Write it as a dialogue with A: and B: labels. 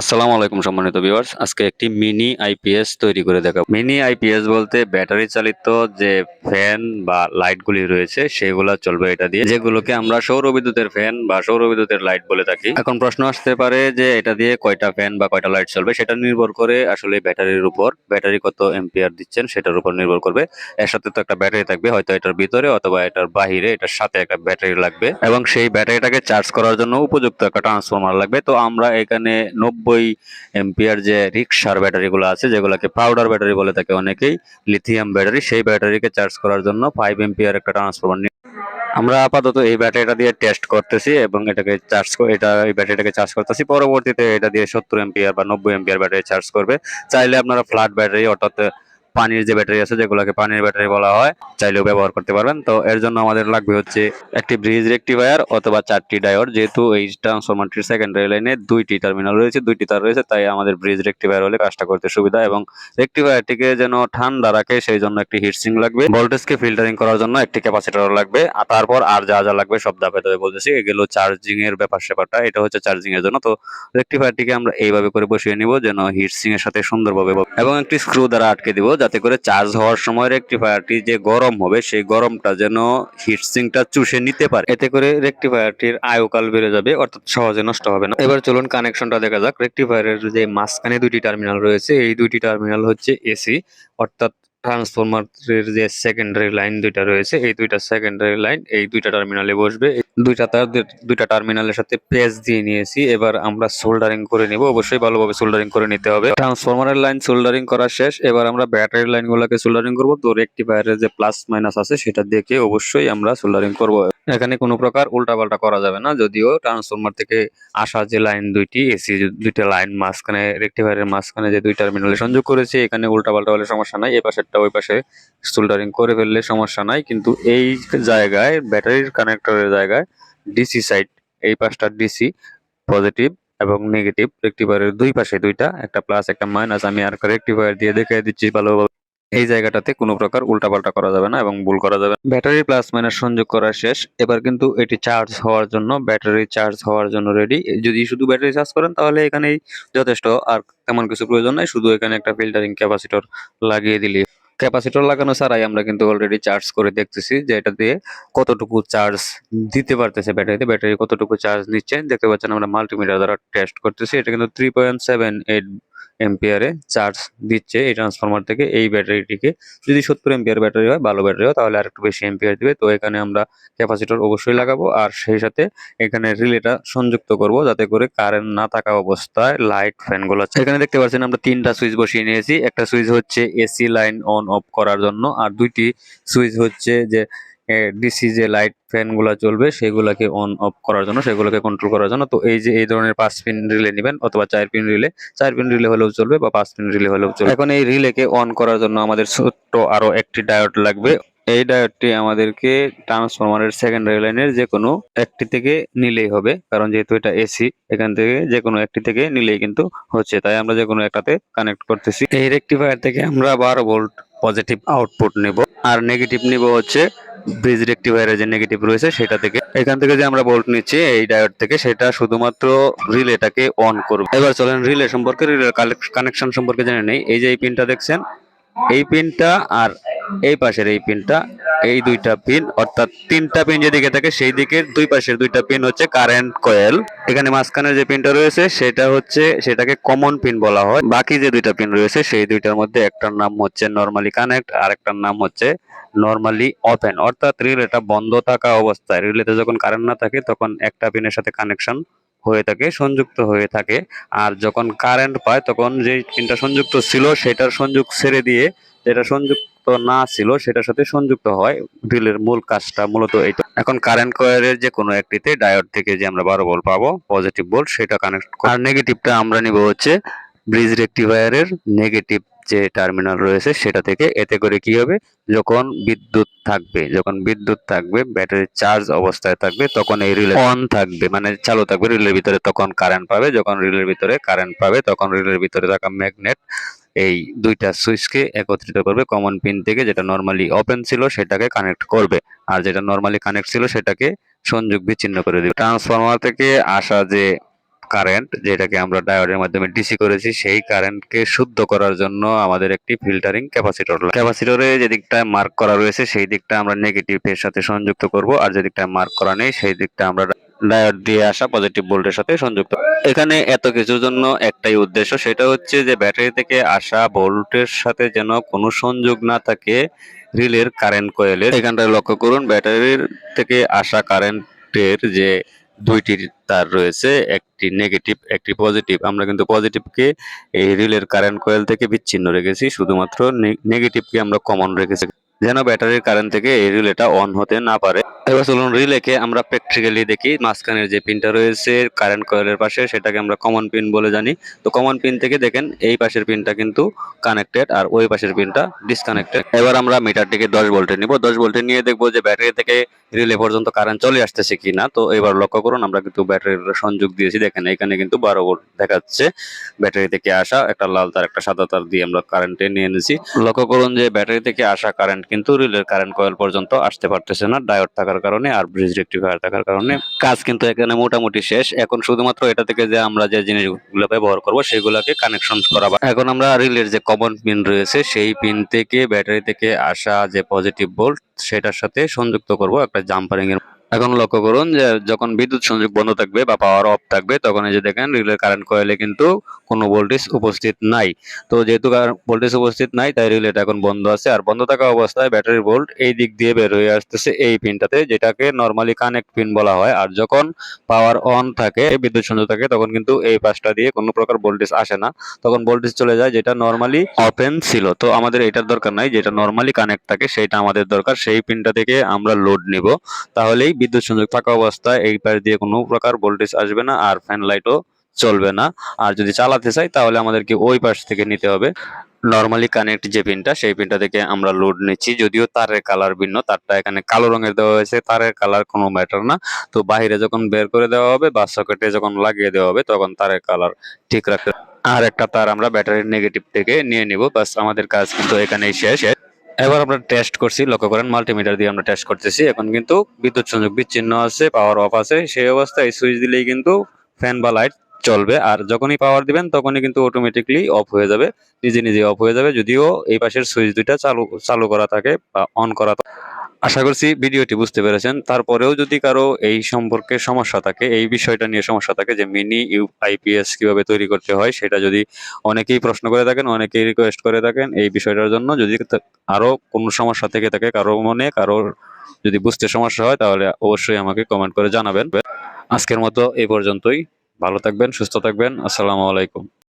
A: আসসালামু আলাইকুম সম্মানিত ভিউয়ার্স আজকে একটি মিনি আইপিএস তৈরি করে দেখাবো। মিনি আইপিএস বলতে ব্যাটারি চালিত যে ফ্যান বা লাইটগুলি রয়েছে সেগুলো চলবে এটা দিয়ে, যেগুলোকে আমরা সৌর বিদ্যুতের ফ্যান বা সৌর বিদ্যুতের লাইট বলে থাকি। এখন প্রশ্ন আসতে পারে যে এটা দিয়ে কয়টা ফ্যান বা কয়টা লাইট চলবে, সেটা নির্ভর করে আসলে ব্যাটারির উপর ব্যাটারি কত এম্পিয়ার দিচ্ছেন, সেটার উপর নির্ভর করবে। এর সাথে তো একটা ব্যাটারি থাকবে, হয়তো এটার ভিতরে অথবা এটার বাহিরে, এটার সাথে একটা ব্যাটারি লাগবে। এবং সেই ব্যাটারিটাকে চার্জ করার জন্য উপযুক্ত একটা ট্রান্সফরমার লাগবে। তো আমরা এখানে নব্বই এম্পিয়ার যে রিক্সার ব্যাটারিগুলো আছে, যেগুলোকে পাউডার ব্যাটারি বলে থাকে অনেকেই, লিথিয়াম ব্যাটারি, সেই ব্যাটারিকে চার্জ করার জন্য ফাইভ এম্পিয়ার একটা ট্রান্সফরমার আমরা আপাতত এই ব্যাটারিটা দিয়ে টেস্ট করতেছি এবং এটাকে চার্জ এটা, এই ব্যাটারিটাকে চার্জ করতেছি। পরবর্তীতে এটা দিয়ে সত্তর এম্পিয়ার বা নব্বই এম্পিয়ার ব্যাটারি চার্জ করবে। চাইলে আপনারা ফ্ল্যাট ব্যাটারি অর্থাৎ পানির যে ব্যাটারি আছে, যেগুলোকে পানির ব্যাটারি বলা হয়, চাইলেও ব্যবহার করতে পারবেন। তো এর জন্য আমাদের লাগবে হচ্ছে একটি ব্রিজ রেক্টিফায়ার অথবা চারটি ডায়োড যেহেতু এই ট্রান্সফরমারটির সেকেন্ডারি লাইনে দুইটি টার্মিনাল রয়েছে, দুইটি তার রয়েছে, তাই আমাদের ব্রিজ রেক্টিফায়ার হলে কাজটা করতে সুবিধা এবং রেক্টিফায়ারটিকে যেন ঠান্ডা রাখে, সেই জন্য একটি হিটসিং লাগবে। ভোল্টেজকে ফিল্টারিং করার জন্য একটি ক্যাপাসিটর লাগবে। আর তারপর আর যা যা লাগবে সব দাপে দাপে বলতেছি, এগুলো চার্জিং এর ব্যাপার স্যাপারটা, এটা হচ্ছে চার্জিং এর জন্য। তো রেক্টিফায়ারটিকে আমরা এইভাবে করে বসিয়ে নিব যেন হিটসিং এর সাথে সুন্দরভাবে। এবং একটি স্ক্রু দ্বারা আটকে দিব যাতে করে চার্জ হওয়ার সময় রেকটিফায়ারটি যে গরম হবে, সেই গরমটা যেন হিটসিংটা চুষে নিতে পারে। এতে করে রেকটিফায়ারটির আয়ুকাল বেড়ে যাবে, অর্থাৎ সহজে নষ্ট হবে না। এবার চলুন কানেকশনটা দেখা যাক। রেকটিফায়ারের যে মাঝখানে দুইটি টার্মিনাল রয়েছে, এই দুইটি টার্মিনাল হচ্ছে এসি অর্থাৎ ট্রান্সফরমারের যে সেকেন্ডারি লাইন দুইটা রয়েছে, এই দুইটা সেকেন্ডারি লাইন এই দুইটা টার্মিনালে বসবে। দুইটা তার দুইটা টার্মিনালের সাথে পেজ দিয়ে নিয়েছি। এবার আমরা সোল্ডারিং করে নিব। অবশ্যই ভালোভাবে সোল্ডারিং করে নিতে হবে। ট্রান্সফরমারের লাইন সোল্ডারিং করা শেষ। এবার আমরা ব্যাটারি লাইনগুলোকে সোল্ডারিং করব। তো রেকটিফায়ারের যে প্লাস মাইনাস আছে, সেটা দেখে অবশ্যই আমরা সোল্ডারিং করব। এখানে কোনো প্রকার উল্টাপাল্টা করা যাবে না। যদিও ট্রান্সফরমার থেকে আসা যে লাইন দুইটি এসি দুইটা লাইন মাঝখানে রেক্টিফায়ারের মাঝখানে যে দুই টার্মিনালে সংযোগ করেছে, এখানে উল্টাপাল্টা হলে সমস্যা নাই। এই পাশেরটা, ওই পাশে সোল্ডারিং করে ফেললে সমস্যা নাই। কিন্তু এই জায়গায় ব্যাটারির কানেক্টরের জায়গায় ডিসি সাইড এই পাশটা ডিসি পজিটিভ এবং নেগেটিভ রেক্টিফায়ারের দুই পাশে দুইটা, একটা প্লাস একটা মাইনাস আমি আর রেক্টিফায়ার দিয়ে দেখে দিচ্ছি ভালোভাবে। এই জায়গাটাতে কোনো প্রকার উল্টাপাল্টা করা যাবে না এবং ভুল করা যাবে ব্যাটারি প্লাস মাইনাস সংযোগ করা শেষ। এবার কিন্তু এটি চার্জ হওয়ার জন্য, ব্যাটারি চার্জ হওয়ার জন্য রেডি যদি শুধু ব্যাটারি চার্জ করেন, তাহলে এখানেই যথেষ্ট। আর তেমন কিছু প্রয়োজন নাই, শুধু এখানে একটা ফিল্টারিং ক্যাপাসিটর লাগিয়ে দিলি ক্যাপাসিটর লাগানো ছাড়াই আমরা কিন্তু অলরেডি চার্জ করে দেখতেছি যে এটা দিয়ে কতটুকু চার্জ দিতে পারতেছে ব্যাটারিতে। ব্যাটারি কতটুকু চার্জ নিচ্ছে? দেখতে পাচ্ছেন আমরা মাল্টিমিটার দ্বারা টেস্ট করতেছি। এটা কিন্তু থ্রি পয়েন্ট সেভেন এইট এম্পিয়ারে চার্জ দিচ্ছে এই ট্রান্সফরমার থেকে এই ব্যাটারিটিকে। যদি সত্তর এম্পিয়ার ব্যাটারি হয়, ভালো ব্যাটারি হয়, তাহলে আর একটু বেশি এম্পিয়ার দিবে। তো এখানে আমরা ক্যাপাসিটর অবশ্যই লাগাবো আর সেই সাথে এখানে রিলেটা সংযুক্ত করব যাতে করে কারেন্ট না থাকা অবস্থায় লাইট ফ্যানগুলো এখানে দেখতে পাচ্ছেন আমরা তিনটা সুইচ বসিয়ে নিয়েছি। একটা সুইচ হচ্ছে এসি লাইন অন অফ করার জন্য আর দুইটি সুইচ হচ্ছে যে ডিসি যে লাইট ফ্যানগুলা চলবে, সেগুলাকে অন অফ করার জন্য, সেগুলোকে কন্ট্রোল করার জন্য। তো এই যে, এই ধরনের পাঁচ পিন রিলে নেবেন, অথবা চার পিন রিলে চার পিন রিলে হলেও চলবে বা পাঁচ পিন রিলে হলেও চলবে। এখন এই রিলেকে অন করার জন্য আমাদের ছোট্ট আরও একটি ডায়োড লাগবে। এই ডায়োডটি আমাদেরকে ট্রান্সফরমারের সেকেন্ডারি লাইনের যে কোনো একটি থেকে নিলেই হবে, কারণ যেহেতু এটা এসি এখান থেকে যে কোনো একটি থেকে নিলেই কিন্তু হচ্ছে। তাই আমরা যে কোনো একটাতে কানেক্ট করতেছি। এই রেক্টিফায়ার থেকে আমরা বারো ভোল্ট পজিটিভ আউটপুট নেব। আর নেগেটিভ নিব হচ্ছে ব্রিজ রেক্টিফায়ারের যে নেগেটিভ রয়েছে সেটা থেকে, এখান থেকে যে আমরা বোল্ট নিচ্ছি, এই ডায়োড থেকে সেটা শুধুমাত্র রিলেটাকে অন করবে। এবার চলেন রিলে সম্পর্কে রিলে কানেকশন সম্পর্কে জেনে নেই। এই যে এই পিনটা দেখছেন, এই পিনটা আর এই পাশের এই পিনটা, এই দুইটা পিন, অর্থাৎ তিনটা পিন যেদিকে থাকে সেই দিকের দুই পাশের দুইটা পিন হচ্ছে কারেন্ট কয়েল। এখানে মাঝখানের যে পিনটা রয়েছে সেটা হচ্ছে, সেটাকে কমন পিন বলা হয়। বাকি যে দুইটা পিন রয়েছে সেই দুইটার মধ্যে একটার নাম হচ্ছে নর্মালি কানেক্ট আর একটার নাম হচ্ছে নর্মালি ওপেন অর্থাৎ রিলেটা বন্ধ থাকা অবস্থায় রিলেতে যখন কারেন্ট না থাকে তখন একটা পিনের সাথে কানেকশন হয়ে থাকে, সংযুক্ত হয়ে থাকে। আর যখন কারেন্ট পায় তখন যে পিনটা সংযুক্ত ছিল সেটার সংযোগ ছেড়ে দিয়ে, যেটা সংযুক্ত না ছিল, সেটার সাথে সংযুক্ত হয়। ড্রিলের মূল কাজটা মূলত এইটা। এখন কারেন্ট কয়েলের যে কোনো একটিতে ডায়োড থেকে যে আমরা বারো ভোল্ট পাবো পজিটিভ ভোল্ট সেটা কানেক্ট আর নেগেটিভটা আমরা নিব হচ্ছে ব্রিজ রেক্টিফায়ারের নেগেটিভ যে টার্মিনাল রয়েছে, সেটা থেকে এতে করে কি হবে? যখন বিদ্যুৎ থাকবে, যখন বিদ্যুৎ থাকবে ব্যাটারি চার্জ অবস্থায় থাকবে, তখন এই রিলে অন থাকবে। মানে চালু থাকবে রিলের ভিতরে, তখন কারেন্ট পাবে। যখন রিলের ভিতরে কারেন্ট পাবে, তখন রিলের ভিতরে থাকা ম্যাগনেট এই দুইটা সুইচকে একত্রিত করবে কমন পিন থেকে যেটা নর্মালি ওপেন ছিল সেটাকে কানেক্ট করবে। আর যেটা নর্মালি কানেক্ট ছিল সেটাকে সংযোগ বিচ্ছিন্ন করে দিবে। ট্রান্সফরমার থেকে আসা যে কারেন্ট যেটাকে আমরা ডায়োডের মাধ্যমে ডিসি করেছি, সেই কারেন্টকে শুদ্ধ করার জন্য আমাদের একটি ফিল্টারিং ক্যাপাসিটর ক্যাপাসিটরে যে দিকটায় মার্ক করা রয়েছে, সেই দিকটা আমরা নেগেটিভের সাথে সংযুক্ত করব। আর যে দিকটায় মার্ক করা নেই, সেই দিকটা আমরা ডায়োড দিয়ে আসা পজিটিভ ভোল্টের সাথে সংযুক্ত। এখানে এত কিছুর জন্য একটাই উদ্দেশ্য, সেটা হচ্ছে যে ব্যাটারি থেকে আসা ভোল্টের সাথে যেন কোনো সংযোগ না থাকে রিলের কারেন্ট কয়েলের এখানটায় লক্ষ্য করুন, ব্যাটারির থেকে আসা কারেন্টের যে দুইটি তার রয়েছে, একটি নেগেটিভ একটি পজিটিভ আমরা কিন্তু পজিটিভকে এই রিলের কারেন্ট কয়েল থেকে বিচ্ছিন্ন রেখেছি, শুধুমাত্র নেগেটিভকে আমরা কমন রেখেছি। যেন ব্যাটারির কারেন্ট থেকে এই রিলেটা অন হতে না পারে। এবার চলুন রিলেকে আমরা প্র্যাকটিক্যালি দেখি। মাঝখানের যে পিনটা রয়েছে কারেন্ট কয়েলের পাশে, সেটাকে আমরা কমন পিন বলে জানি। তো কমন পিন থেকে দেখেন, এই পাশের পিনটা কিন্তু কানেক্টেড আর ওই পাশের পিনটা ডিসকানেক্টেড এবার আমরা মিটারটিকে দশ ভোল্টে নিব। দশ ভোল্টে নিয়ে দেখব যে ব্যাটারি থেকে রিলে পর্যন্ত কারেন্ট চলে আসতেছে কিনা। তো এবার লক্ষ্য করুন, আমরা কিন্তু ব্যাটারির সংযোগ দিয়েছি। দেখেন, এখানে কিন্তু বারো ভোল্ট দেখাচ্ছে। ব্যাটারি থেকে আসা একটা লাল তার, একটা সাদা তার দিয়ে আমরা কারেন্টে নিয়ে নিয়েছি লক্ষ্য করুন যে ব্যাটারি থেকে আসা কারেন্ট কিন্তু রিলের কারেন্ট কয়েল পর্যন্ত আসতে পারতেছে না, ডায়োড থাকার কারণে আর ব্রিজ রেক্টিফায়ার থাকার কারণে। কাজ কিন্তু এখানে মোটামুটি শেষ। এখন শুধুমাত্র এটা থেকে যে আমরা যে জিনিসগুলো ব্যবহার করব সেগুলোকে কানেকশন করা এখন আমরা রিলের যে কমন পিন রয়েছে, সেই পিন থেকে, ব্যাটারি থেকে আসা যে পজিটিভ বোল্ট সেটার সাথে সংযুক্ত করব একটা জাম্পারিং এর এখন লক্ষ্য করুন যে যখন বিদ্যুৎ সংযোগ বন্ধ থাকবে বা পাওয়ার অফ থাকবে, তখন এই যে দেখেন রিলের কারেন্ট কয়েলে কিন্তু কোনো ভোল্টেজ উপস্থিত নাই। তো যেহেতু ভোল্টেজ উপস্থিত নাই, তাই রিলেটা এখন বন্ধ আছে। আর বন্ধ থাকা অবস্থায় ব্যাটারি ভোল্ট এই দিক দিয়ে বের হয়ে আসতেছে এই পিনটাতে যেটাকে নর্মালি কানেক্ট পিন বলা হয়। আর যখন পাওয়ার অন থাকে, বিদ্যুৎ সংযোগ থাকে, তখন কিন্তু এই পাশটা দিয়ে কোনো প্রকার ভোল্টেজ আসে না। তখন ভোল্টেজ চলে যায় যেটা নর্মালি ওপেন ছিল। তো আমাদের এটার দরকার নাই, যেটা নর্মালি কানেক্ট থাকে সেটা আমাদের দরকার। সেই পিনটা থেকে আমরা লোড নিব। তাহলেই বিদ্যুৎ সংযোগ থাকা অবস্থায় এই পাশ দিয়ে কোনো প্রকার ভোল্টেজ আসবে না আর ফ্যান লাইটও চলবে না। আর যদি চালাতে চাই তাহলে আমাদেরকে ওই পাশ থেকে নিতে হবে। নর্মালি কানেক্ট যে পিনটা সেই পিনটা থেকে আমরা লোড নিচ্ছি। যদিও তারের কালার ভিন্ন, তারটা এখানে কালো রঙের দেওয়া হয়েছে, তারের কালার কোনো ম্যাটার না। তো বাইরে যখন বের করে দেওয়া হবে বা সকেটে যখন লাগিয়ে দেওয়া হবে, তখন তারের কালার ঠিক রাখতে আর একটা তার আমরা ব্যাটারির নেগেটিভ থেকে নিয়ে নিব। বাস আমাদের কাজ কিন্তু এখানেই শেষ। এবার আমরা টেস্ট করছি, লক্ষ্য করেন মাল্টিমিটার দিয়ে আমরা টেস্ট করতেছি। এখন কিন্তু বিদ্যুৎ সংযোগ বিচ্ছিন্ন আছে পাওয়ার অফ আছে। সেই অবস্থায় সুইচ দিলেই কিন্তু ফ্যান বা লাইট চলবে। আর যখনই পাওয়ার দিবেন, তখনই কিন্তু অটোমেটিকলি অফ হয়ে যাবে। নিজে নিজে অফ হয়ে যাবে। যদিও এই পাশের সুইচ দুইটা চালু চালু করা থাকে বা অন করা থাকে। আশা করছি ভিডিওটি বুঝতে পেরেছেন। তারপরেও যদি কারও এই সম্পর্কে সমস্যা থাকে, এই বিষয়টা নিয়ে সমস্যা থাকে যে মিনি ইউ আইপিএস কীভাবে তৈরি করতে হয়, সেটা যদি অনেকেই প্রশ্ন করে থাকেন, অনেকেই রিকোয়েস্ট করে থাকেন, এই বিষয়টার জন্য যদি তা- আরও কোনো সমস্যা থেকে থাকে, কারও মনে কারোর যদি বুঝতে সমস্যা হয়, তাহলে অবশ্যই আমাকে কমেন্ট করে জানাবেন। আজকের মতো এই পর্যন্তই। ভালো থাকবেন, সুস্থ থাকবেন। আসসালামু আলাইকুম।